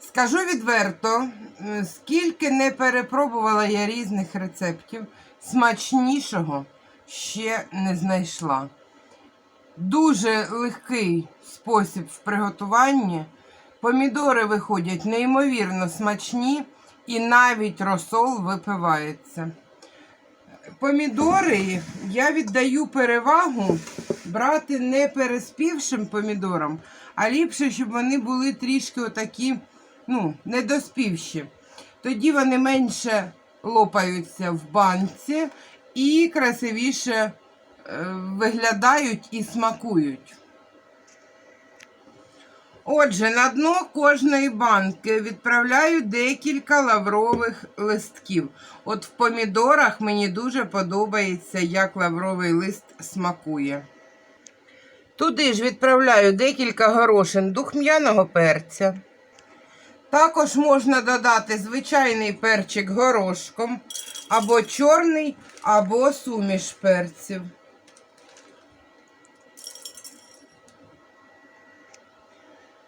Скажу відверто, е, скільки не перепробувала я різних рецептів, смачнішого ще не знайшла. Дуже легкий спосіб в приготуванні. Помідори виходять неймовірно смачні і навіть розсол випивається. Помідори я віддаю перевагу брати не переспівшим помідорам, а ліпше, щоб вони були трішки отакі, ну, недоспівші. Тоді вони менше лопаються в банці і красивіше е, виглядають і смакують. Отже, на дно кожної банки відправляю декілька лаврових листків. От в помідорах мені дуже подобається, як лавровий лист смакує. Туди ж відправляю декілька горошин духм'яного перця. Також можна додати звичайний перчик горошком, або чорний, або суміш перців.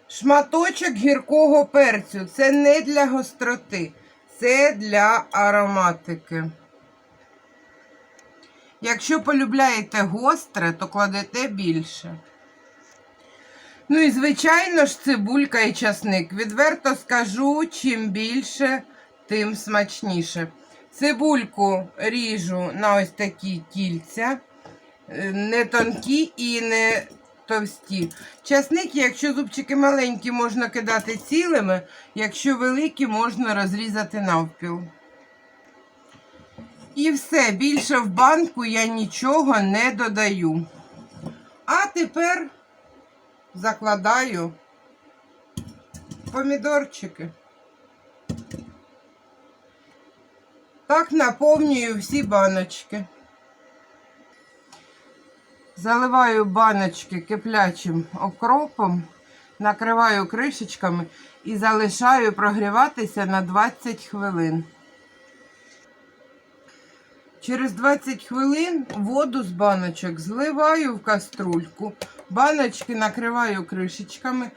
Шматочок гіркого перцю. Це не для гостроти, це для ароматики. Якщо полюбляєте гостре, то кладете більше. Ну і, звичайно ж, цибулька і часник. Відверто скажу, чим більше, тим смачніше. Цибульку ріжу на ось такі кільця, е, не тонкі і не товсті. Часники, якщо зубчики маленькі, можна кидати цілими, якщо великі, можна розрізати навпіл. І все, більше в банку я нічого не додаю. А тепер закладаю помідорчики. Так наповнюю всі баночки. Заливаю баночки киплячим окропом, накриваю кришечками і залишаю прогріватися на 20 хвилин. Через 20 хвилин воду з баночок зливаю в каструльку, баночки накриваю кришечками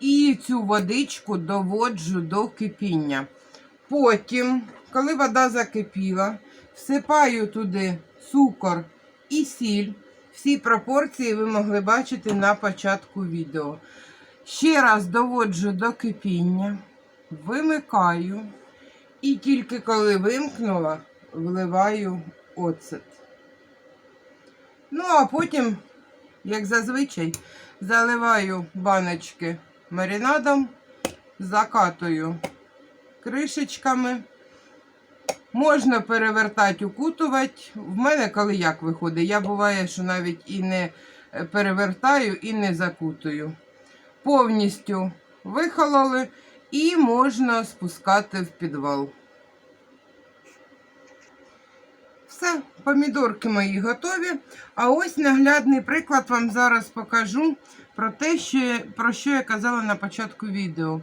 і цю водичку доводжу до кипіння. Потім, коли вода закипіла, всипаю туди цукор і сіль. Всі пропорції ви могли бачити на початку відео. Ще раз доводжу до кипіння, вимикаю і тільки коли вимкнула, вливаю оцет. Ну, а потім, як зазвичай, заливаю баночки маринадом, закатую кришечками. Можна перевертати, укутувати. В мене коли як виходить, я буває, що навіть і не перевертаю, і не закутую. Повністю вихололи і можна спускати в підвал. Все, помідорки мої готові. А ось наглядний приклад вам зараз покажу про те, що, про що я казала на початку відео.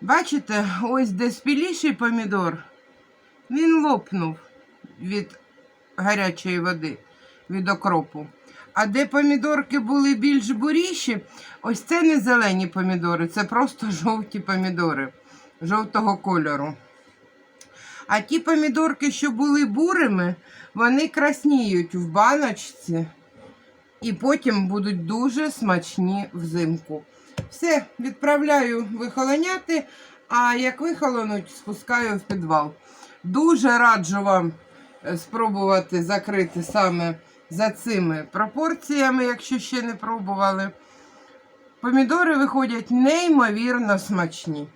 Бачите, ось де спіліший помідор, він лопнув від гарячої води, від окропу. А де помідорки були більш буріші, ось це не зелені помідори, це просто жовті помідори жовтого кольору. А ті помідорки, що були бурими, вони красніють в баночці і потім будуть дуже смачні взимку. Все, відправляю вихолоняти, а як вихолонуть, спускаю в підвал. Дуже раджу вам е, спробувати закрити саме за цими пропорціями, якщо ще не пробували. Помідори виходять неймовірно смачні.